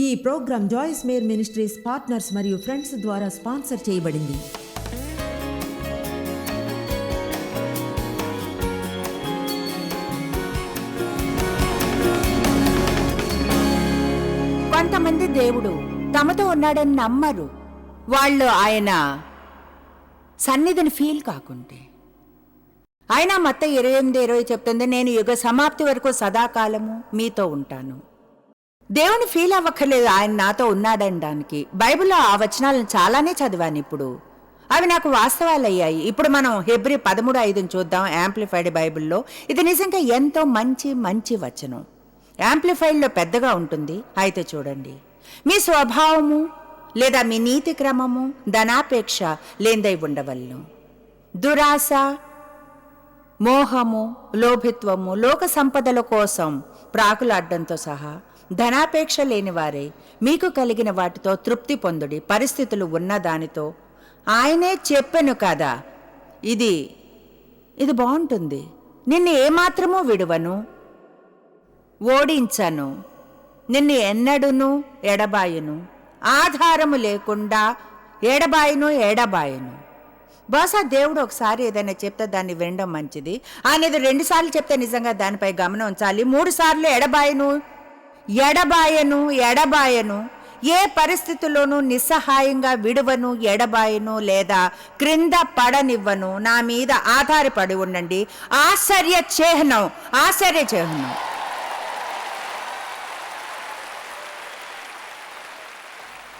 ఈ program Joyce Meyer ministries partners మరియు friends ద్వారా స్పాన్సర్ చేయబడింది. కొంతమంది దేవుడు తమతో ఉన్నాడని నమ్మరు. వాళ్ళు ఆయన సన్నిధిని ఫీల్ కాకుంటే. అయినా మొత్తం ఇరవై ఎనిమిది ఇరవై చెప్తుంది నేను యుగ సమాప్తి వరకు సదాకాలము మీతో ఉంటాను. దేవుని ఫీల్ అవ్వక్కర్లేదు. ఆయన నాతో ఉన్నాడనడానికి బైబిల్లో ఆ వచనాలను చాలానే చదివాను ఇప్పుడు. అవి నాకు వాస్తవాలు అయ్యాయి. ఇప్పుడు మనం హెబ్రి పదమూడు ఐదుని చూద్దాం. యాంప్లిఫైడ్ బైబిల్లో ఇది నిజంగా ఎంతో మంచి మంచి వచనం. యాంప్లిఫైడ్లో పెద్దగా ఉంటుంది. అయితే చూడండి. మీ స్వభావము లేదా మీ నీతి క్రమము ధనాపేక్ష లేందై ఉండవలను. దురాశ మోహము లోభిత్వము లోక సంపదల కోసం ప్రాకులాడ్డంతో సహా ధనాపేక్ష లేనివారే మీకు కలిగిన వాటితో తృప్తి పొందుడి పరిస్థితులు ఉన్న దానితో. ఆయనే చెప్పాను కదా? ఇది ఇది బాగుంటుంది. నిన్ను ఏమాత్రమూ విడువను ఓడించను. నిన్ను ఎన్నడును ఎడబాయును. ఆధారము లేకుండా ఎడబాయును ఎడబాయును. బహుశా దేవుడు ఒకసారి ఏదైనా చెప్తే దాన్ని వినడం మంచిది. ఆయన రెండుసార్లు చెప్తే నిజంగా దానిపై గమనం ఉంచాలి. మూడు సార్లు ఎడబాయను ఎడబాయను ఎడబాయను. ఏ పరిస్థితుల్లోనూ నిస్సహాయంగా విడువను ఎడబాయను లేదా క్రింద పడనివ్వను. నా మీద ఆధారపడి ఉండండి. ఆశ్చర్య చిహ్నం ఆశ్చర్య చిహ్నం.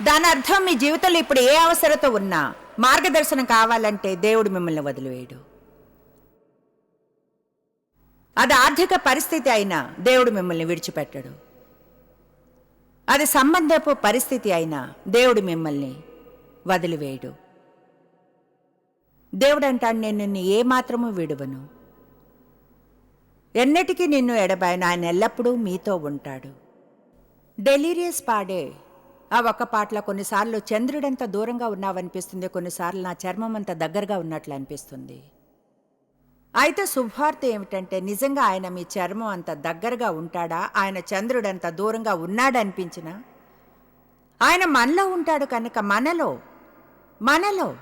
దాని అర్థం మీ జీవితంలో ఇప్పుడు ఏ అవసరత ఉన్నా మార్గదర్శనం కావాలంటే దేవుడు మిమ్మల్ని వదిలివేయడు. అది ఆర్థిక పరిస్థితి అయినా దేవుడు మిమ్మల్ని విడిచిపెట్టడు. అది సంబంధపు పరిస్థితి అయినా దేవుడు మిమ్మల్ని వదిలివేయడు. దేవుడు అంటాడు నేను నిన్ను ఏమాత్రము విడువను. ఎన్నటికీ నిన్ను ఎడబాయను. ఆయన ఎల్లప్పుడూ మీతో ఉంటాడు. డెలీరియస్ పాడే ఆ ఒక్క పాటలో కొన్నిసార్లు చంద్రుడంత దూరంగా ఉన్నావనిపిస్తుంది కొన్నిసార్లు నా చర్మం అంత దగ్గరగా ఉన్నట్లు అనిపిస్తుంది. అయితే శుభార్త ఏమిటంటే నిజంగా ఆయన మీ చర్మం అంత దగ్గరగా ఉంటాడా? ఆయన చంద్రుడంత దూరంగా ఉన్నాడనిపించిన? ఆయన మనలో ఉంటాడు కనుక మనలో మనలో.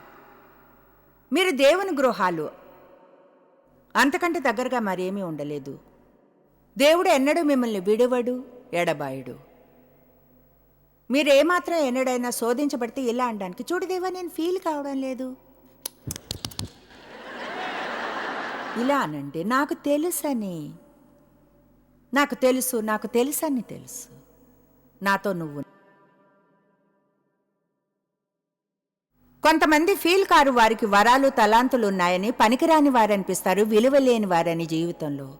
మీరు దేవుని గృహాలు. అంతకంటే దగ్గరగా మరేమీ ఉండలేదు. దేవుడు ఎన్నడూ మిమ్మల్ని విడువడు ఎడబాయుడు. మీరు ఏమాత్రం ఎన్నడైనా శోధించబడితే ఇలా అనడానికి చూడు దేవా నేను ఫీల్ కావడం లేదు. ఇలా అనండి నాకు తెలుసని. నాకు తెలుసు నాకు తెలుసని తెలుసు. నాతో నువ్వు కొంతమంది ఫీల్ కారు వారికి వరాలు తలాంతులు ఉన్నాయని పనికిరాని వారనిపిస్తారు విలువ లేని వారని జీవితంలో.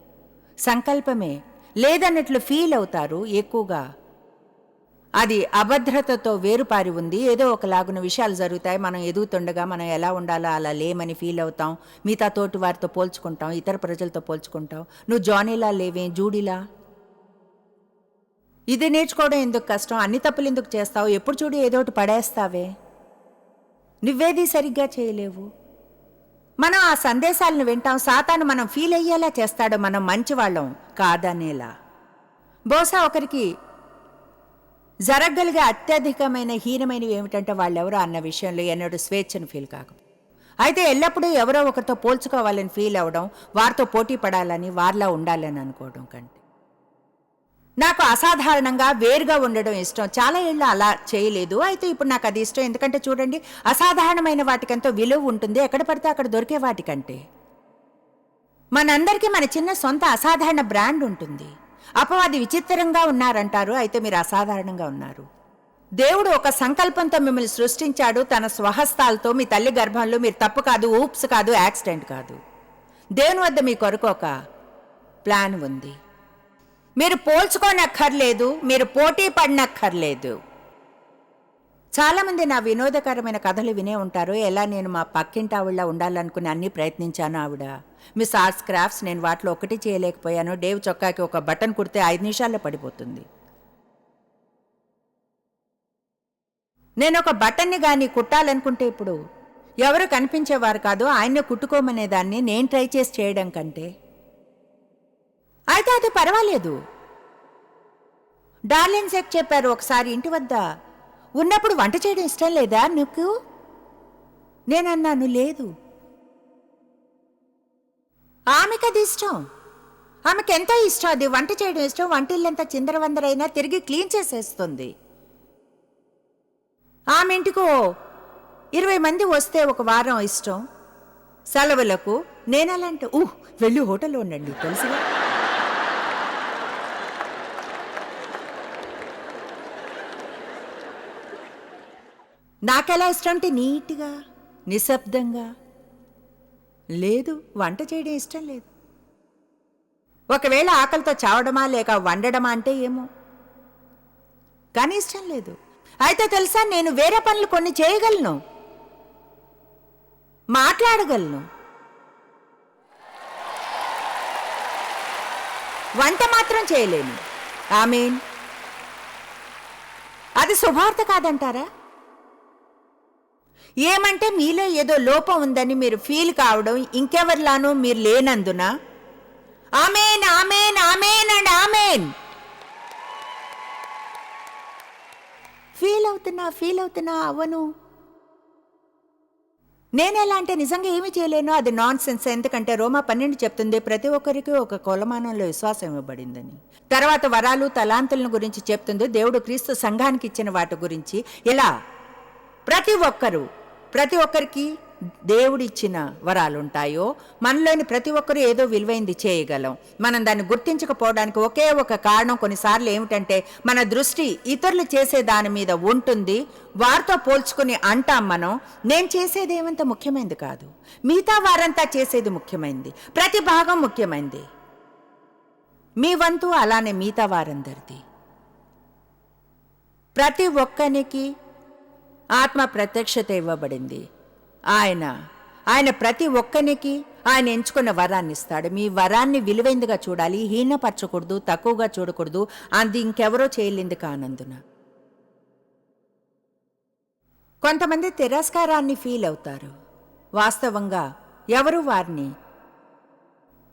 సంకల్పమే. లేదన్నట్లు ఫీల్ అవుతారు ఎక్కువగా. అది అభద్రతతో వేరుపారి ఉంది. ఏదో ఒకలాగున విషయాలు జరుగుతాయి. మనం ఎదుగుతుండగా మనం ఎలా ఉండాలో అలా లేమని ఫీల్ అవుతాం. మిగతా తోటి వారితో పోల్చుకుంటాం. ఇతర ప్రజలతో పోల్చుకుంటాం. నువ్వు జానీలా లేవే జూడీలా? ఇది నేర్చుకోవడం ఎందుకు కష్టం? అన్ని తప్పులు ఎందుకు చేస్తావు? ఎప్పుడు చూడు ఏదో ఒకటి పడేస్తావే. నువ్వేది సరిగ్గా చేయలేవు. మనం ఆ సందేశాలను వింటాం. సాతాను మనం ఫీల్ అయ్యేలా చేస్తాడు. మనం మంచివాళ్ళం కాదనేలా. బహుశా ఒకరికి జరగగలిగే అత్యధికమైన హీనమైనవి ఏమిటంటే వాళ్ళెవరో అన్న విషయంలో ఎన్నడూ స్వేచ్ఛను ఫీల్ కాక. అయితే ఎల్లప్పుడూ ఎవరో ఒకరితో పోల్చుకోవాలని ఫీల్ అవ్వడం వారితో పోటీ పడాలని వారిలా ఉండాలని అనుకోవడం కంటే. నాకు అసాధారణంగా వేరుగా ఉండడం ఇష్టం. చాలా ఏళ్ళు అలా చేయలేదు. అయితే ఇప్పుడు నాకు అది ఇష్టం. ఎందుకంటే చూడండి అసాధారణమైన వాటికంతో విలువ ఉంటుంది. ఎక్కడ పడితే అక్కడ దొరికే వాటికంటే. మనందరికీ మన చిన్న సొంత అసాధారణ బ్రాండ్ ఉంటుంది. అపవాది విచిత్రంగా ఉన్నారంటారు అయితే మీరు అసాధారణంగా ఉన్నారు. దేవుడు ఒక సంకల్పంతో మిమ్మల్ని సృష్టించాడు తన స్వహస్తాలతో మీ తల్లి గర్భంలో మీరు తప్పు కాదు ఊప్స్ కాదు యాక్సిడెంట్ కాదు. దేవుని వద్ద మీ కొరకు ఒక ప్లాన్ ఉంది. మీరు పోల్చుకోనక్కర్లేదు మీరు పోటీ పడినక్కర్లేదు. చాలామంది నా వినోదకరమైన కథలు వినే ఉంటారు. ఎలా నేను మా పక్కింటి ఆవిడ ఉండాలనుకుని అన్ని ప్రయత్నించాను ఆవిడ. మిస్ ఆర్ట్స్ క్రాఫ్ట్స్ నేను వాటిలో ఒకటి చేయలేకపోయాను. డేవ్ చొక్కాకి ఒక బటన్ కుడితే ఐదు నిమిషాల్లో పడిపోతుంది. నేను ఒక బటన్ని కానీ కుట్టాలనుకుంటే ఇప్పుడు ఎవరు కనిపించేవారు కాదు. ఆయన్ని కుట్టుకోమనేదాన్ని నేను ట్రై చేసి చేయడం కంటే. అయితే అది పర్వాలేదు. డార్లిన్ సెక్ చెప్పారు ఒకసారి ఇంటి వద్ద ఉన్నప్పుడు వంట చేయడం ఇష్టం లేదా నీకు? నేనన్నాను లేదు. ఆమెకి అది ఇష్టం. ఆమెకి ఎంతో ఇష్టం? అది వంట చేయడం ఇష్టం. వంటిల్లంతా చిందరవందరైనా తిరిగి క్లీన్ చేసేస్తుంది. ఆమె ఇంటికో ఇరవై మంది వస్తే ఒక వారం ఇష్టం. సెలవులకు నేను ఊహ్ వెళ్ళి హోటల్లో ఉండండి తెలుసుగా? నాకెలా ఇష్టం అంటే నీట్గా నిశ్శబ్దంగా. లేదు వంట చేయడం ఇష్టం లేదు. ఒకవేళ ఆకలితో చావడమా లేక వండడమా అంటే ఏమో. కానీ ఇష్టం లేదు. అయితే తెలుసా నేను వేరే పనులు కొన్ని చేయగలను. మాట్లాడగలను. వంట మాత్రం చేయలేను. ఐ మీన్ అది శుభార్త కాదంటారా? ఏమంటే మీలో ఏదో లోపం ఉందని మీరు ఫీల్ కావడం ఇంకెవరిలానూ మీరు లేనందున? Amen amen amen and amen. Feel అవుతున్నా ఫీల్ అవుతున్నా అవను. నేనెలా అంటే నిజంగా ఏమీ చేయలేను అది నాన్ సెన్స్ ఎందుకంటే రోమా పన్నెండు చెప్తుంది ప్రతి ఒక్కరికి ఒక కొలమానంలో విశ్వాసం ఇవ్వబడిందని. తర్వాత వరాలు తలాంతులను గురించి చెప్తుంది దేవుడు క్రీస్తు సంఘానికి ఇచ్చిన వాటి గురించి. ఇలా ప్రతి ఒక్కరూ ప్రతి ఒక్కరికి దేవుడిచ్చిన వరాలుంటాయో మనలోని ప్రతి ఒక్కరూ ఏదో విలువైంది చేయగలం. మనం దాన్ని గుర్తించకపోవడానికి ఒకే ఒక కారణం కొన్నిసార్లు ఏమిటంటే మన దృష్టి ఇతరులు చేసే దాని మీద ఉంటుంది వారితో పోల్చుకుని అంటాం మనం నేను చేసేది ఏమంత ముఖ్యమైనది కాదు. మిగతా వారంతా చేసేది ముఖ్యమైనది ప్రతి భాగం ముఖ్యమైనది మీ వంతు అలానే మిగతా వారందరిది. ప్రతి ఒక్కరికి ఆత్మ ప్రత్యక్షత ఇవ్వబడింది. ఆయన ఆయన ప్రతి ఒక్కనికి ఆయన ఎంచుకున్న వరాన్ని ఇస్తాడు. మీ వరాన్ని విలువైందిగా చూడాలి హీనపరచకూడదు తక్కువగా చూడకూడదు అది ఇంకెవరో చేయలేంది కానందున. కొంతమంది తిరస్కారాన్ని ఫీల్ అవుతారు. వాస్తవంగా ఎవరు వారిని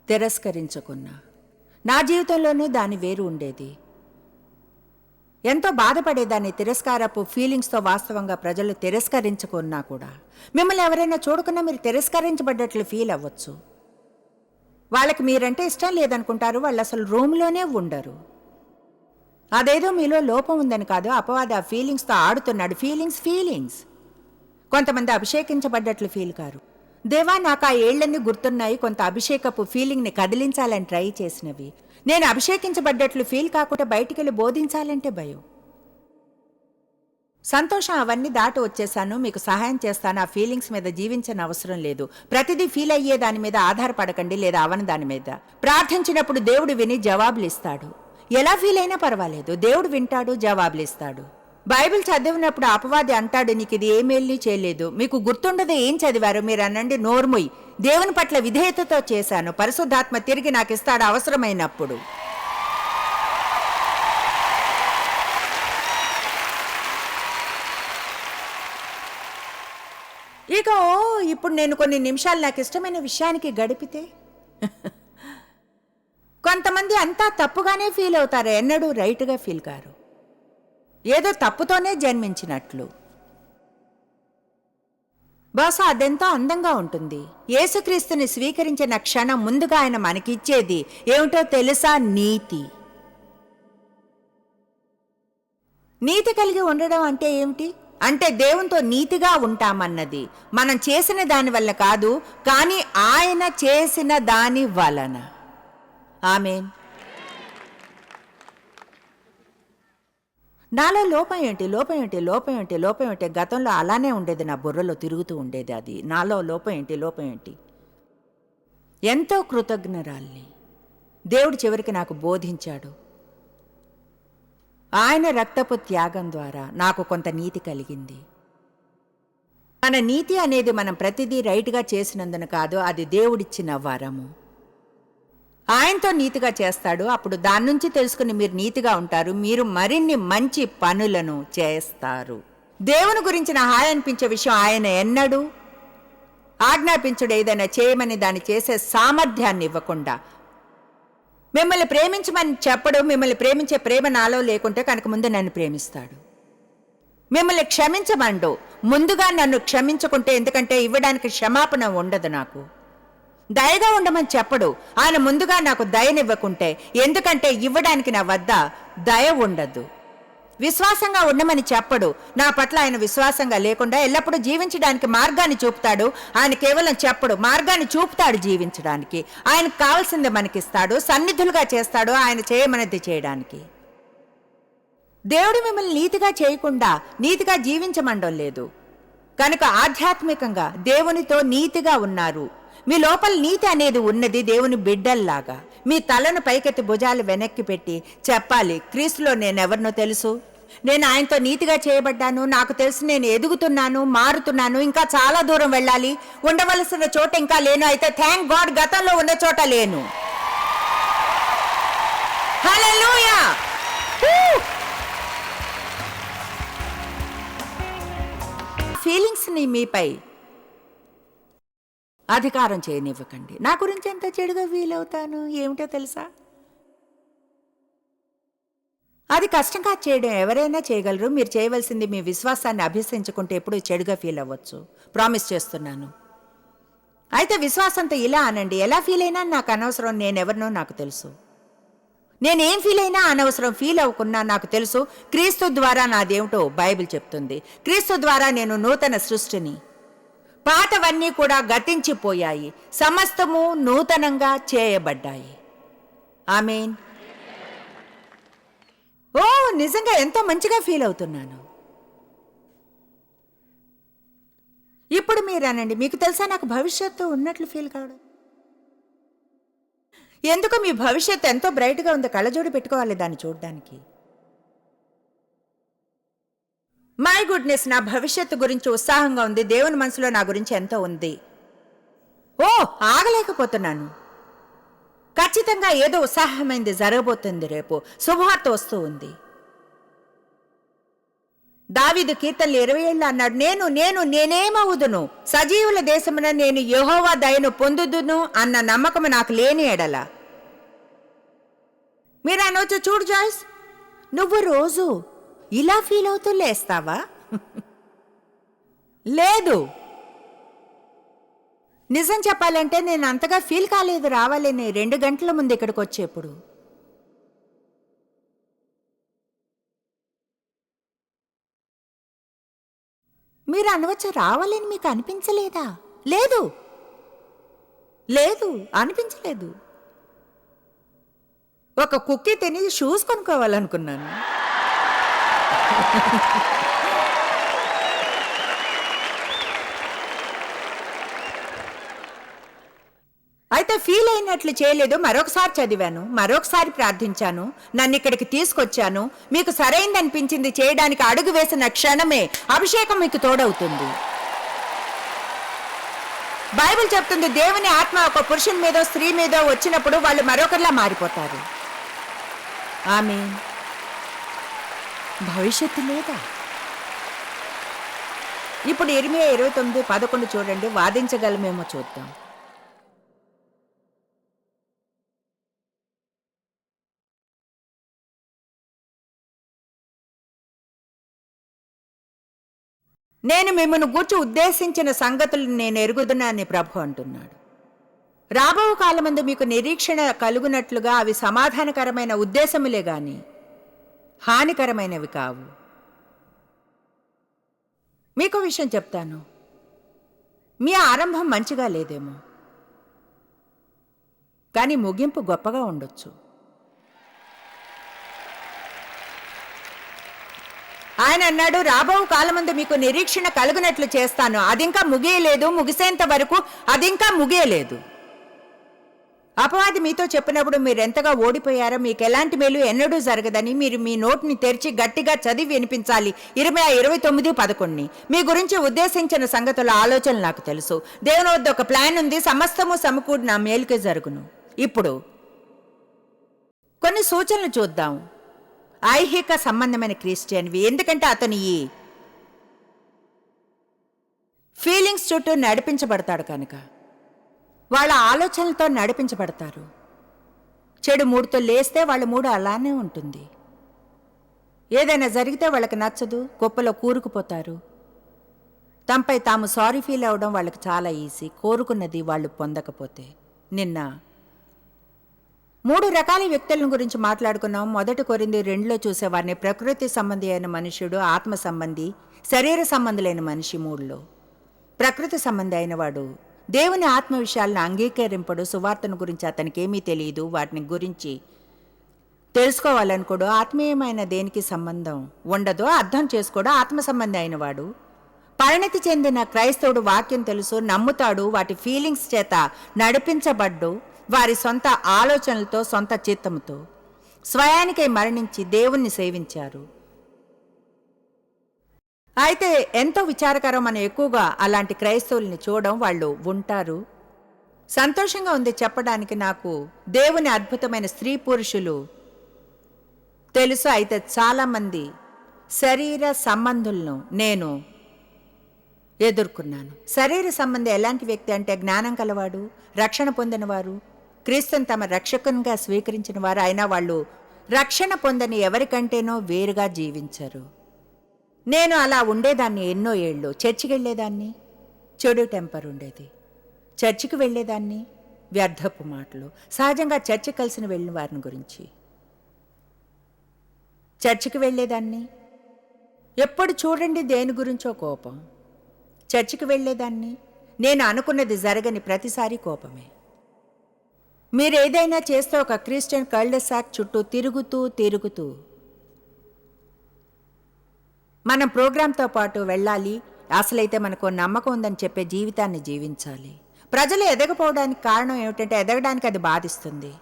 తిరస్కరించకున్నా? నా జీవితంలోనూ దాని వేరు ఉండేది. ఎంతో బాధపడేదాన్ని తిరస్కారపు ఫీలింగ్స్తో వాస్తవంగా ప్రజలు తిరస్కరించుకున్నా కూడా. మిమ్మల్ని ఎవరైనా చూడకున్నా మీరు తిరస్కరించబడ్డట్లు ఫీల్ అవ్వచ్చు. వాళ్ళకి మీరంటే ఇష్టం లేదనుకుంటారు వాళ్ళు అసలు రూమ్లోనే ఉండరు. అదేదో మీలో లోపం ఉందని కాదు అపవాద ఆ ఫీలింగ్స్తో ఆడుతున్నాడు. ఫీలింగ్స్ ఫీలింగ్స్ కొంతమంది అభిషేకించబడ్డట్లు ఫీల్ కారు. దేవా నాకు ఆ ఏళ్ళన్నీ గుర్తున్నాయి కొంత అభిషేకపు ఫీలింగ్ని కదిలించాలని ట్రై చేసినవి. నేను అభిషేకించబడ్డట్లు ఫీల్ కాకుండా బయటికి వెళ్ళి బోధించాలంటే భయం. సంతోషం అవన్నీ దాటి వచ్చేసాను మీకు సహాయం చేస్తాను ఆ ఫీలింగ్స్ మీద జీవించని అవసరం లేదు. ప్రతిదీ ఫీల్ అయ్యే దాని మీద ఆధారపడకండి లేదా అవని దాని మీద. ప్రార్థించినప్పుడు దేవుడు విని జవాబులు ఇస్తాడు ఎలా ఫీల్ అయినా పర్వాలేదు. దేవుడు వింటాడు జవాబులు ఇస్తాడు బైబిల్ చదివినప్పుడు అపవాది అంటాడు నీకు ఇది ఏమేల్ని చేయలేదు. మీకు గుర్తుండదు ఏం చదివారు మీరు అనండి నోర్ముయ్. దేవుని పట్ల విధేయతతో చేశాను. పరిశుద్ధాత్మ తిరిగి నాకు ఇస్తాడు అవసరమైనప్పుడు. ఇక ఓ ఇప్పుడు నేను కొన్ని నిమిషాలు నాకు ఇష్టమైన విషయానికి గడిపితే? కొంతమంది అంతా తప్పుగానే ఫీల్ అవుతారు. ఎన్నడూ రైట్గా ఫీల్ కారు. ఏదో తప్పుతోనే జన్మించినట్లు. బహుశా అదెంతో అందంగా ఉంటుంది. యేసుక్రీస్తుని స్వీకరించిన క్షణం ముందుగా ఆయన మనకిచ్చేది ఏమిటో తెలుసా? నీతి. నీతి కలిగి ఉండడం అంటే ఏమిటి? అంటే దేవునితో నీతిగా ఉంటామన్నది. మనం చేసిన దాని వల్ల కాదు కానీ ఆయన చేసిన దాని వలన. ఆమెన్. నాలో లోపం ఏంటి? లోపం ఏంటి? లోపం ఏంటి? లోపం ఏంటి? గతంలో అలానే ఉండేది నా బుర్రలో తిరుగుతూ ఉండేది అది. నాలో లోపం ఏంటి? లోపం ఏంటి? ఎంతో కృతజ్ఞరాల్ని. దేవుడు చివరికి నాకు బోధించాడు. ఆయన రక్తపు త్యాగం ద్వారా నాకు కొంత నీతి కలిగింది. మన నీతి అనేది మనం ప్రతిదీ రైట్గా చేసినందున కాదు అది దేవుడిచ్చిన వరము. ఆయనతో నీతిగా చేస్తాడు. అప్పుడు దాని నుంచి తెలుసుకుని మీరు నీతిగా ఉంటారు. మీరు మరిన్ని మంచి పనులను చేస్తారు. దేవుని గురించిన హాయ్ అనిపించే విషయం ఆయన ఎన్నడూ ఆజ్ఞాపించుడు ఏదైనా చేయమని దాన్ని చేసే సామర్థ్యాన్ని ఇవ్వకుండా. మిమ్మల్ని ప్రేమించమని చెప్పడు. మిమ్మల్ని ప్రేమించే ప్రేమ నాలో లేకుంటే కనుక ముందు నన్ను ప్రేమిస్తాడు. మిమ్మల్ని క్షమించమండు. ముందుగా నన్ను క్షమించుకుంటే ఎందుకంటే ఇవ్వడానికి క్షమాపణ ఉండదు నాకు. దయగా ఉండమని చెప్పడు. ఆయన ముందుగా నాకు దయనివ్వకుంటే ఎందుకంటే ఇవ్వడానికి నా వద్ద దయ ఉండదు. విశ్వాసంగా ఉండమని చెప్పడు. నా పట్ల ఆయన విశ్వాసంగా లేకుండా ఎల్లప్పుడూ జీవించడానికి మార్గాన్ని చూపుతాడు. ఆయన కేవలం చెప్పడు మార్గాన్ని చూపుతాడు జీవించడానికి. ఆయనకు కావాల్సింది మనకిస్తాడు సన్నిధులుగా చేస్తాడు ఆయన చేయమన్నది చేయడానికి. దేవుడు మిమ్మల్ని నీతిగా చేయకుండా నీతిగా జీవించమండం లేదు కనుక ఆధ్యాత్మికంగా దేవునితో నీతిగా ఉన్నారు. మీ లోపల నీతి అనేది ఉన్నది దేవుని బిడ్డల్లాగా. మీ తలను పైకెత్తి భుజాలు వెనక్కి పెట్టి చెప్పాలి క్రీస్తులో నేనెవరినో తెలుసు? నేను ఆయనతో నీతిగా చేయబడ్డాను నాకు తెలుసు నేను ఎదుగుతున్నాను మారుతున్నాను ఇంకా చాలా దూరం వెళ్ళాలి. ఉండవలసిన చోట ఇంకా లేను. అయితే థ్యాంక్ గాడ్ గతంలో ఉన్న చోట లేను. ఫీలింగ్స్ని మీపై అధికారం చేయనివ్వకండి. నా గురించి ఎంత చెడుగా ఫీల్ అవుతాను ఏమిటో తెలుసా? అది కష్టంగా చేయడం. ఎవరైనా చేయగలరు. మీరు చేయవలసింది మీ విశ్వాసాన్ని అభ్యసించుకుంటే ఎప్పుడూ చెడుగా ఫీల్ అవ్వచ్చు. ప్రామిస్ చేస్తున్నాను. అయితే విశ్వాసంతో ఇలా అనండి. ఎలా ఫీల్ అయినా నాకు అనవసరం. నేనెవరినో నాకు తెలుసు. నేనేం ఫీల్ అయినా అనవసరం. ఫీల్ అవ్వకున్నా నాకు తెలుసు. క్రీస్తు ద్వారా నాదేమిటో బైబిల్ చెప్తుంది. క్రీస్తు ద్వారా నేను నూతన సృష్టిని పాతవన్నీ కూడా గతించిపోయాయి. సమస్తము నూతనంగా చేయబడ్డాయి. ఆమెన్. ఓ నిజంగా ఎంతో మంచిగా ఫీల్ అవుతున్నాను. ఇప్పుడు మీరనండి. మీకు తెలుసా నాకు భవిష్యత్తు ఉన్నట్లు ఫీల్ కావడం? ఎందుకు మీ భవిష్యత్తు ఎంతో బ్రైట్గా ఉంది కళ్ళజోడు పెట్టుకోవాలి దాన్ని చూడడానికి? మై గుడ్నెస్ నా భవిష్యత్తు గురించి ఉత్సాహంగా ఉంది. దేవుని మనసులో నా గురించి ఎంతో ఉంది. ఓ ఆగలేకపోతున్నాను. ఖచ్చితంగా ఏదో ఉత్సాహమైంది జరగబోతుంది రేపు. శుభవార్త వస్తూ ఉంది. దావిదు కీర్తనలు ఇరవై ఏళ్ళు అన్నాడు నేను నేను నేనేమవుదును? సజీవుల దేశమున నేను యహోవా దయను పొందుదును? అన్న నమ్మకం నాకు లేని ఎడల. మీరు అనొచ్చు చూడు జాయ్స్ నువ్వు రోజు ఇలా ఫీల్ అవుతూ లేస్తావా? లేదు. నిజం చెప్పాలంటే నేను అంతగా ఫీల్ కాలేదు రావాలని రెండు గంటల ముందు ఇక్కడికి వచ్చేప్పుడు. మీరు అనవచ్చు రావాలని మీకు అనిపించలేదా? లేదు. లేదు అనిపించలేదు. ఒక కుక్కీ తిని షూస్ కొనుక్కోవాలనుకున్నాను. అయితే ఫీల్ అయినట్లు చేయలేదు మరొకసారి చదివాను మరొకసారి ప్రార్థించాను నన్ను ఇక్కడికి తీసుకొచ్చాను మీకు సరైందనిపించింది చేయడానికి అడుగు వేసిన క్షణమే అభిషేకం మీకు తోడవుతుంది. బైబిల్ చెప్తుంది దేవుని ఆత్మ ఒక పురుషుని మీద స్త్రీ మీదో వచ్చినప్పుడు వాళ్ళు మరొకరిలా మారిపోతారు. ఆమె భవిష్యత్తు లేదా? ఇప్పుడు ఇరిమియా ఇరవై తొమ్మిది పదకొండు చూడండి వాదించగలమేమో చూద్దాం. నేను మిమ్మల్ని గూర్చి ఉద్దేశించిన సంగతులు నేను ఎరుగుదునని ప్రభు అంటున్నాడు. రాబో కాలమందు మీకు నిరీక్షణ కలుగునట్లుగా అవి సమాధానకరమైన ఉద్దేశములే గాని హానికరమైనవి కావు. మీకు విషయం చెప్తాను. మీ ఆరంభం మంచిగా లేదేమో. కానీ ముగింపు గొప్పగా ఉండొచ్చు. ఆయన అన్నాడు రాబో కాలమందు మీకు నిరీక్షణ కలుగునట్లు చేస్తాను. అదింకా ముగియలేదు ముగిసేంత వరకు అదింకా ముగియలేదు. అపవాది మీతో చెప్పినప్పుడు మీరు ఎంతగా ఓడిపోయారో మీకు ఎలాంటి మేలు ఎన్నడూ జరగదని మీరు మీ నోట్ని తెరిచి గట్టిగా చదివి వినిపించాలి. ఇరవై ఇరవై తొమ్మిది పదకొండుని. మీ గురించి ఉద్దేశించిన సంగతుల ఆలోచనలు నాకు తెలుసు. దేవుని వద్ద ఒక ప్లాన్ ఉంది. సమస్తము సమకూడి నా మేలుకే జరుగును. ఇప్పుడు కొన్ని సూచనలు చూద్దాం. ఐహిక సంబంధమైన క్రిస్టియన్వి. ఎందుకంటే అతను ఈ ఫీలింగ్స్ చుట్టూ నడిపించబడతాడు కనుక. వాళ్ళ ఆలోచనలతో నడిపించబడతారు. చెడు మూడుతో లేస్తే వాళ్ళ మూడు అలానే ఉంటుంది. ఏదైనా జరిగితే వాళ్ళకి నచ్చదు గొప్పలో కూరుకుపోతారు. తమపై తాము సారీ ఫీల్ అవ్వడం వాళ్ళకి చాలా ఈజీ కోరుకున్నది వాళ్ళు పొందకపోతే. నిన్న మూడు రకాల వ్యక్తులను గురించి మాట్లాడుకున్నాం. మొదటి కొరింది రెండులో చూసేవారిని ప్రకృతి సంబంధి అయిన మనుష్యుడు ఆత్మ సంబంధి శరీర సంబంధులైన మనిషి మూడులో. ప్రకృతి సంబంధి అయినవాడు దేవుని ఆత్మ విషయాలను అంగీకరింపడు సువార్తను గురించి అతనికి ఏమీ తెలియదు వాటిని గురించి తెలుసుకోవాలనుకోడు. ఆత్మీయమైన దేనికి సంబంధం ఉండదో అర్థం చేసుకోడు. ఆత్మ సంబంధి అయినవాడు. పరిణతి చెందిన క్రైస్తవుడు వాక్యం తెలుసు నమ్ముతాడు వాటి ఫీలింగ్స్ చేత నడిపించబడ్డు వారి సొంత ఆలోచనలతో సొంత చిత్తముతో. స్వయానికై మరణించి దేవుణ్ణి సేవించారు. అయితే ఎంతో విచారకరం మనం ఎక్కువగా అలాంటి క్రైస్తవుల్ని చూడడం వాళ్ళు ఉంటారు. సంతోషంగా ఉంది చెప్పడానికి నాకు దేవుని అద్భుతమైన స్త్రీ పురుషులు. తెలుసు అయితే చాలామంది శరీర సంబంధులను నేను ఎదుర్కొన్నాను. శరీర సంబంధి ఎలాంటి వ్యక్తి అంటే జ్ఞానం కలవాడు రక్షణ పొందినవారు క్రీస్తుని తమ రక్షకునిగా స్వీకరించిన వారు అయినా వాళ్ళు రక్షణ పొందని ఎవరికంటేనో వేరుగా జీవించరు. నేను అలా ఉండేదాన్ని ఎన్నో ఏళ్ళు. చర్చికి వెళ్ళేదాన్ని. చెడు టెంపర్ ఉండేది. చర్చికి వెళ్ళేదాన్ని. వ్యర్థపు మాటలు. సహజంగా చర్చి కలిసిన వెళ్ళిన వారిని గురించి. చర్చికి వెళ్ళేదాన్ని. ఎప్పుడు చూడండి దేని గురించో కోపం. చర్చికి వెళ్ళేదాన్ని. నేను అనుకున్నది జరగని ప్రతిసారి కోపమే. మీరు ఏదైనా చేస్తే ఒక క్రిస్టియన్ కల్డెసాక్ చుట్టూ తిరుగుతూ తిరుగుతూ మనం ప్రోగ్రాంతో పాటు వెళ్ళాలి. అసలైతే మనకు నమ్మకం ఉందని చెప్పే జీవితాన్ని జీవించాలి. ప్రజలు ఎదగపోవడానికి కారణం ఏమిటంటే ఎదగడానికి అది బాధిస్తుంది.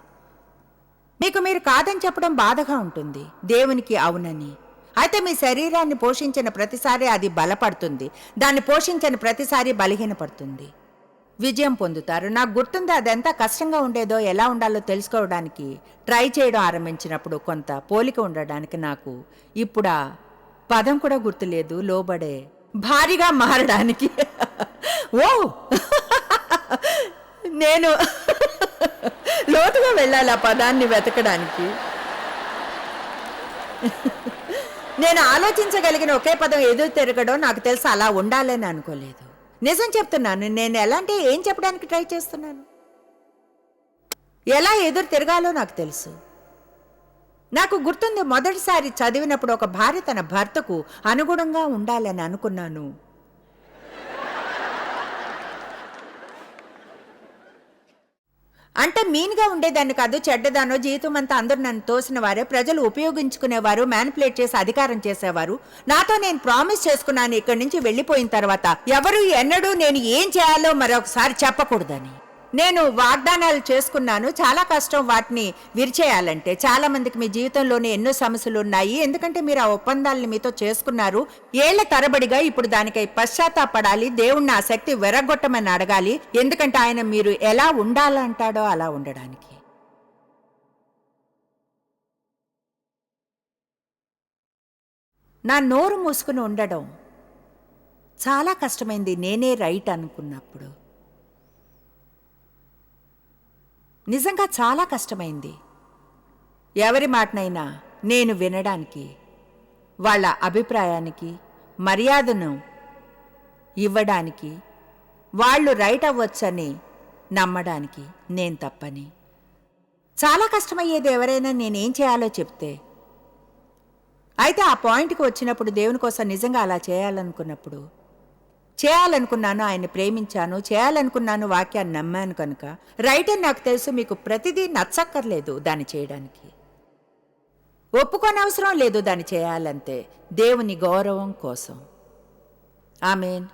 మీకు మీరు కాదని చెప్పడం బాధగా ఉంటుంది. దేవునికి అవునని. అయితే మీ శరీరాన్ని పోషించిన ప్రతిసారి అది బలపడుతుంది. దాన్ని పోషించని ప్రతిసారి బలహీనపడుతుంది. విజయం పొందుతారు. నాకు గుర్తుంది అదెంత కష్టంగా ఉండేదో ఎలా ఉండాలో తెలుసుకోవడానికి ట్రై చేయడం ఆరంభించినప్పుడు కొంత పోలిక ఉండడానికి నాకు ఇప్పుడా పదం కూడా గుర్తులేదు లోబడే. భారీగా మారడానికి. ఓ! నేను లోతుగా వెళ్ళాలి ఆ పదాన్ని వెతకడానికి. నేను ఆలోచించగలిగిన ఒకే పదం ఎదురు తిరగడం నాకు తెలుసు అలా ఉండాలని అనుకోలేదు. నిజం చెప్తున్నాను నేను ఎలా అంటే ఏం చెప్పడానికి ట్రై చేస్తున్నాను? ఎలా ఎదురు తిరగాలో నాకు తెలుసు. నాకు గుర్తుంది మొదటిసారి చదివినప్పుడు ఒక భార్య తన భర్తకు అనుగుణంగా ఉండాలని అనుకున్నాను. అంటే మీన్గా ఉండేదాన్ని కాదు చెడ్డదానో జీవితం అంతా అందరూ నన్ను తోసిన వారే ప్రజలు ఉపయోగించుకునేవారు మ్యానిపులేట్ చేసి అధికారం చేసేవారు. నాతో నేను ప్రామిస్ చేసుకున్నాను ఇక్కడి నుంచి వెళ్ళిపోయిన తర్వాత ఎవరు ఎన్నడూ నేను ఏం చేయాలో మరొకసారి చెప్పకూడదని. నేను వాగ్దానాలు చేసుకున్నాను. చాలా కష్టం వాటిని విరిచేయాలంటే. చాలా మందికి మీ జీవితంలోనే ఎన్నో సమస్యలు ఉన్నాయి. ఎందుకంటే మీరు ఆ ఒప్పందాలని మీతో చేసుకున్నారు. ఏళ్ళ తరబడిగా ఇప్పుడు దానికై పశ్చాత్తాపడాలి. దేవుణ్ణి ఆ శక్తి వెరగొట్టమని అడగాలి. ఎందుకంటే ఆయన మీరు ఎలా ఉండాలంటాడో అలా ఉండడానికి. నా నోరు మూసుకుని ఉండడం చాలా కష్టమైంది. నేనే రైట్ అనుకున్నప్పుడు. నిజంగా చాలా కష్టమైంది. ఎవరి మాటనైనా నేను వినడానికి వాళ్ళ అభిప్రాయానికి మర్యాదను ఇవ్వడానికి వాళ్ళు రైట్ అవ్వచ్చని నమ్మడానికి నేను తప్పని. చాలా కష్టమయ్యేది ఎవరైనా నేనేం చేయాలో చెప్తే అయితే ఆ పాయింట్కి వచ్చినప్పుడు దేవుని కోసం నిజంగా అలా చేయాలనుకున్నప్పుడు చేయాలనుకున్నాను ఆయన్ని ప్రేమించాను చేయాలనుకున్నాను వాక్యాన్ని నమ్మాను కనుక రైటర్ నాకు తెలుసు మీకు ప్రతిదీ నచ్చక్కర్లేదు దాన్ని చేయడానికి. ఒప్పుకోనవసరం లేదు దాన్ని చేయాలంతే దేవుని గౌరవం కోసం. ఆమెన్.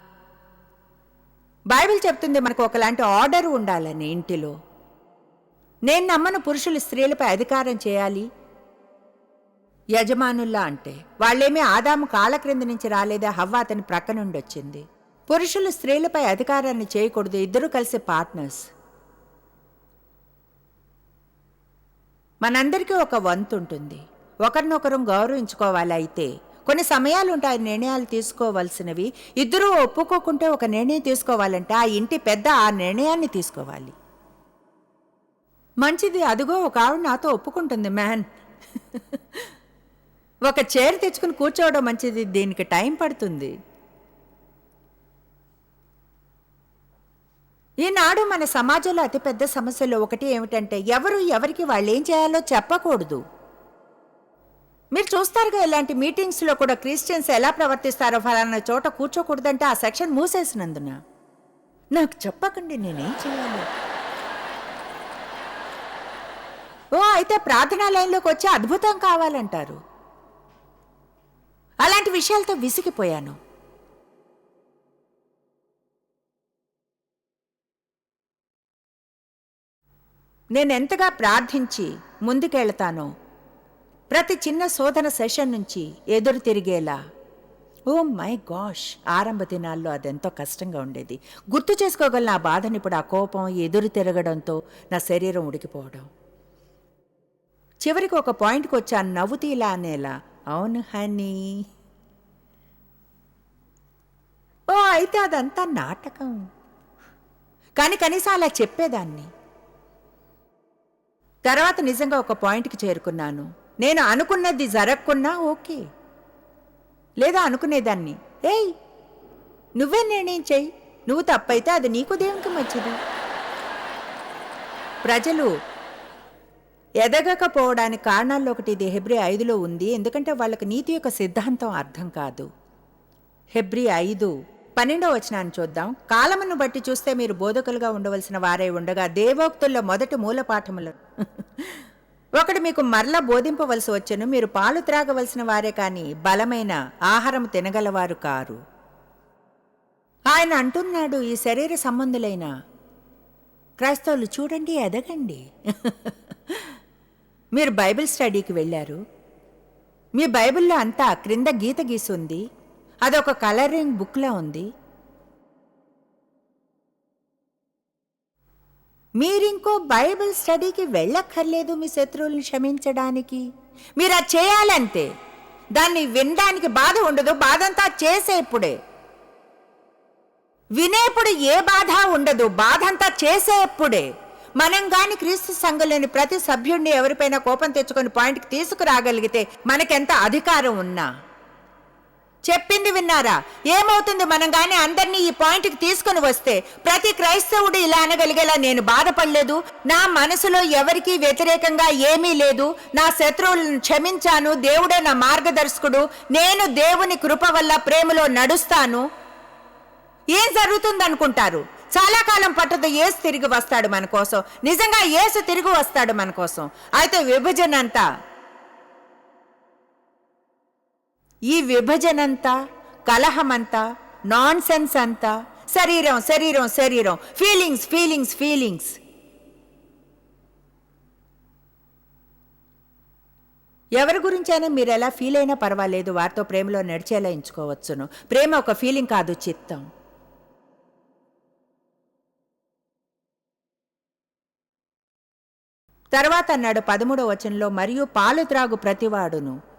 బైబిల్ చెప్తుంది మనకు ఒకలాంటి ఆర్డర్ ఉండాలని ఇంటిలో. నేను నమ్మను పురుషులు స్త్రీలపై అధికారం చేయాలి. యజమానుల్లా అంటే వాళ్ళేమీ ఆదాము కాల క్రింద నుంచి రాలేదా? హవ్వ అతని ప్రక్క నుండి వచ్చింది పురుషులు స్త్రీలపై అధికారాన్ని చేయకూడదు. ఇద్దరు కలిసి పార్ట్నర్స్ మనందరికీ ఒక వంతు ఉంటుంది. ఒకరినొకరం గౌరవించుకోవాలి అయితే కొన్ని సమయాలు ఉంటాయి నిర్ణయాలు తీసుకోవాల్సినవి. ఇద్దరూ ఒప్పుకోకుంటే ఒక నిర్ణయం తీసుకోవాలంటే ఆ ఇంటి పెద్ద ఆ నిర్ణయాన్ని తీసుకోవాలి. మంచిది అదిగో ఒక ఆవిడ నాతో ఒప్పుకుంటుంది మ్యాన్. ఒక చైర్ తెచ్చుకుని కూర్చోవడం మంచిది. దీనికి టైం పడుతుంది. ఈనాడు మన సమాజంలో అతిపెద్ద సమస్యలో ఒకటి ఏమిటంటే ఎవరు ఎవరికి వాళ్ళు ఏం చేయాలో చెప్పకూడదు. మీరు చూస్తారుగా ఇలాంటి మీటింగ్స్లో కూడా క్రిస్టియన్స్ ఎలా ప్రవర్తిస్తారో ఫలానా చోట కూర్చోకూడదంటే ఆ సెక్షన్ మూసేసినందున. నాకు చెప్పకండి నేనేం చేయాలి? ఓ అయితే ప్రార్థనా లైన్లోకి వచ్చి అద్భుతం కావాలంటారు. అలాంటి విషయాలతో విసిగిపోయాను. నేనెంతగా ప్రార్థించి ముందుకెళ్తానో ప్రతి చిన్న శోధన సెషన్ నుంచి ఎదురు తిరిగేలా. ఓ మై గాష్ ఆరంభ దినాల్లో అదెంతో కష్టంగా ఉండేది. గుర్తు చేసుకోగల నా బాధని ఇప్పుడు ఆ కోపం ఎదురు తిరగడంతో నా శరీరం ఉడికిపోవడం. చివరికి ఒక పాయింట్కి వచ్చాను నవ్వుతీ ఇలా అనేలా అవును హనీ. ఓ అయితే అదంతా నాటకం. కానీ కనీసం అలా చెప్పేదాన్ని. తర్వాత నిజంగా ఒక పాయింట్కి చేరుకున్నాను. నేను అనుకున్నది జరగకున్నా ఓకే. లేదా అనుకునేదాన్ని. ఏయ్! నువ్వే నిర్ణయం చెయ్యి నువ్వు తప్పైతే అది నీకు దేవునికి మంచిది. ప్రజలు ఎదగకపోవడానికి కారణాల్లో ఒకటి ఇది హెబ్రి ఐదులో ఉంది. ఎందుకంటే వాళ్ళకి నీతి యొక్క సిద్ధాంతం అర్థం కాదు. హెబ్రి ఐదు పన్నెండో వచనాన్ని చూద్దాం. కాలమును బట్టి చూస్తే మీరు బోధకులుగా ఉండవలసిన వారే ఉండగా దేవోక్తుల్లో మొదటి మూల పాఠములు ఒకడు మీకు మరల బోధింపవలసి వచ్చను మీరు పాలు త్రాగవలసిన వారే కానీ బలమైన ఆహారం తినగలవారు కారు. ఆయన అంటున్నాడు ఈ శరీర సంబంధులైన క్రైస్తవులు చూడండి ఎదగండి. మీరు బైబిల్ స్టడీకి వెళ్ళారు. మీ బైబిల్లో అంతా క్రింద గీత గీసుంది. అదొక కలరింగ్ బుక్లా ఉంది. మీరింకో బైబిల్ స్టడీకి వెళ్ళక్కర్లేదు మీ శత్రువుల్ని క్షమించడానికి. మీరు అది చేయాలంతే దాన్ని వినడానికి బాధ ఉండదు బాధంతా చేసేప్పుడే వినేప్పుడు ఏ బాధ ఉండదు బాధంతా చేసేప్పుడే మనం గాని క్రీస్తు సంఘంలోని ప్రతి సభ్యుడిని ఎవరిపైనా కోపం తెచ్చుకొని పాయింట్కి తీసుకురాగలిగితే మనకెంత అధికారం ఉన్నా? చెప్పింది విన్నారా? ఏమవుతుంది మనం గాని అందరినీ ఈ పాయింట్కి తీసుకుని వస్తే ప్రతి క్రైస్తవుడు ఇలా అనగలిగేలా నేను బాధపడలేదు. నా మనసులో ఎవరికీ వ్యతిరేకంగా ఏమీ లేదు. నా శత్రువులను క్షమించాను. దేవుడే నా మార్గదర్శకుడు. నేను దేవుని కృప వల్ల ప్రేమలో నడుస్తాను. ఏం జరుగుతుంది అనుకుంటారు చాలా కాలం పట్టదు ఏసు తిరిగి వస్తాడు మన కోసం. నిజంగా ఏసు తిరిగి వస్తాడు మన కోసం. అయితే విభజన అంతా ఈ విభజనంతా కలహమంతా నాన్ సెన్స్ అంతా శరీరం శరీరం శరీరం ఫీలింగ్స్ ఫీలింగ్స్ ఫీలింగ్స్. ఎవరి గురించైనా మీరు ఎలా ఫీల్ అయినా పర్వాలేదు వారితో ప్రేమలో నడిచేలా ఎంచుకోవచ్చును. ప్రేమ ఒక ఫీలింగ్ కాదు చిత్తం. తర్వాత అన్నాడు పదమూడవ వచనంలో మరియు పాలు త్రాగు ప్రతివాడును.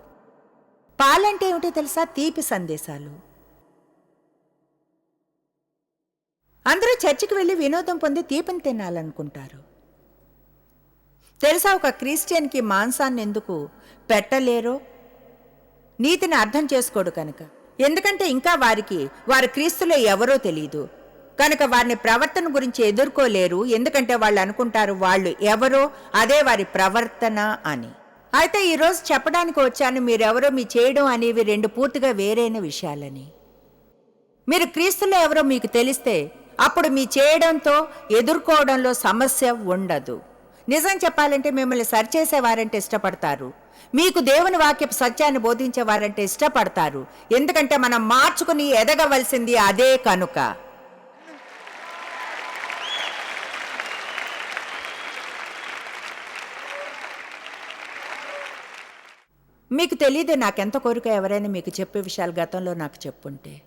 పాలంటే ఏమిటో తెలుసా? తీపి సందేశాలు. అందరూ చర్చికి వెళ్ళి వినోదం పొంది తీపిని తినాలనుకుంటారు. తెలుసా ఒక క్రిస్టియన్కి మాంసాన్ని ఎందుకు పెట్టలేరో? నీతిని అర్థం చేసుకోడు కనుక. ఎందుకంటే ఇంకా వారికి వారు క్రీస్తులో ఎవరో తెలియదు కనుక వారిని ప్రవర్తన గురించి ఎదుర్కోలేరు. ఎందుకంటే వాళ్ళు అనుకుంటారు వాళ్ళు ఎవరో అదే వారి ప్రవర్తన అని. అయితే ఈరోజు చెప్పడానికి వచ్చాను మీరెవరో మీ చేయడం అనేవి రెండు పూర్తిగా వేరైన విషయాలని. మీరు క్రీస్తులో ఎవరో మీకు తెలిస్తే అప్పుడు మీ చేయడంతో ఎదుర్కోవడంలో సమస్య ఉండదు. నిజం చెప్పాలంటే మిమ్మల్ని సరిచేసేవారంటే ఇష్టపడతారు. మీకు దేవుని వాక్యపు సత్యాన్ని బోధించేవారంటే ఇష్టపడతారు. ఎందుకంటే మనం మార్చుకుని ఎదగవలసింది అదే కనుక. మీకు తెలియదు నాకెంత కోరిక ఎవరైనా మీకు చెప్పే విషయాలు గతంలో నాకు చెప్పుంటే.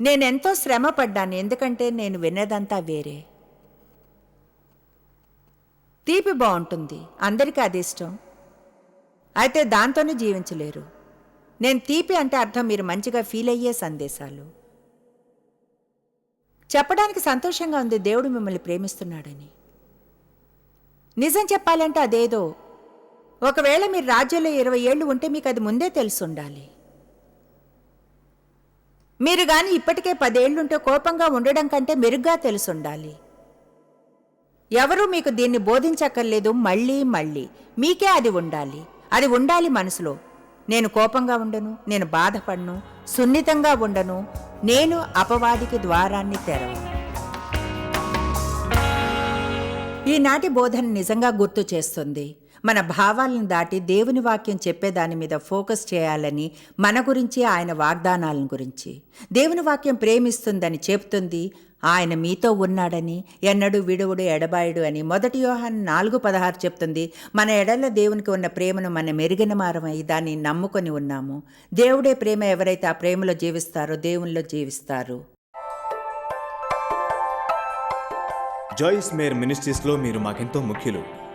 నేనెంతో శ్రమ పడ్డాను ఎందుకంటే నేను విన్నదంతా వేరే. తీపి బాగుంటుంది అందరికీ అది ఇష్టం. అయితే దాంతోనే జీవించలేరు. నేను తీపి అంటే అర్థం మీరు మంచిగా ఫీల్ అయ్యే సందేశాలు. చెప్పడానికి సంతోషంగా ఉంది దేవుడు మిమ్మల్ని ప్రేమిస్తున్నాడని. నిజం చెప్పాలంటే అదేదో ఒకవేళ మీరు రాజ్యంలో ఇరవై ఏళ్ళు ఉంటే మీకు అది ముందే తెలుసుండాలి. మీరు గాని ఇప్పటికే పదేళ్ళుంటే కోపంగా ఉండడం కంటే మెరుగ్గా తెలుసుండాలి. ఎవరూ మీకు దీన్ని బోధించక్కర్లేదు మళ్ళీ మళ్ళీ. మీకే అది ఉండాలి. అది ఉండాలి మనసులో. నేను కోపంగా ఉండను నేను బాధపడను సున్నితంగా ఉండను నేను అపవాదికి ద్వారాన్ని తెరవను. ఈనాటి బోధన నిజంగా గుర్తు చేస్తుంది. మన భావాలను దాటి దేవుని వాక్యం చెప్పేదాని మీద ఫోకస్ చేయాలని మన గురించి ఆయన వాగ్దానాలను గురించి. దేవుని వాక్యం ప్రేమిస్తుందని చెప్తుంది ఆయన మీతో ఉన్నాడని ఎన్నడూ విడువుడు ఎడబాయుడు అని మొదటి యోహాన్ నాలుగు పదహారు చెప్తుంది. మన ఎడల దేవునికి ఉన్న ప్రేమను మన మెరుగిన మారమై దాన్ని నమ్ముకొని ఉన్నాము. దేవుడే ప్రేమ ఎవరైతే ఆ ప్రేమలో జీవిస్తారో దేవునిలో జీవిస్తారు. జాయిస్ మేర్ మినిస్ట్రీస్లో మీరు మాకెంతో ముఖ్యులు.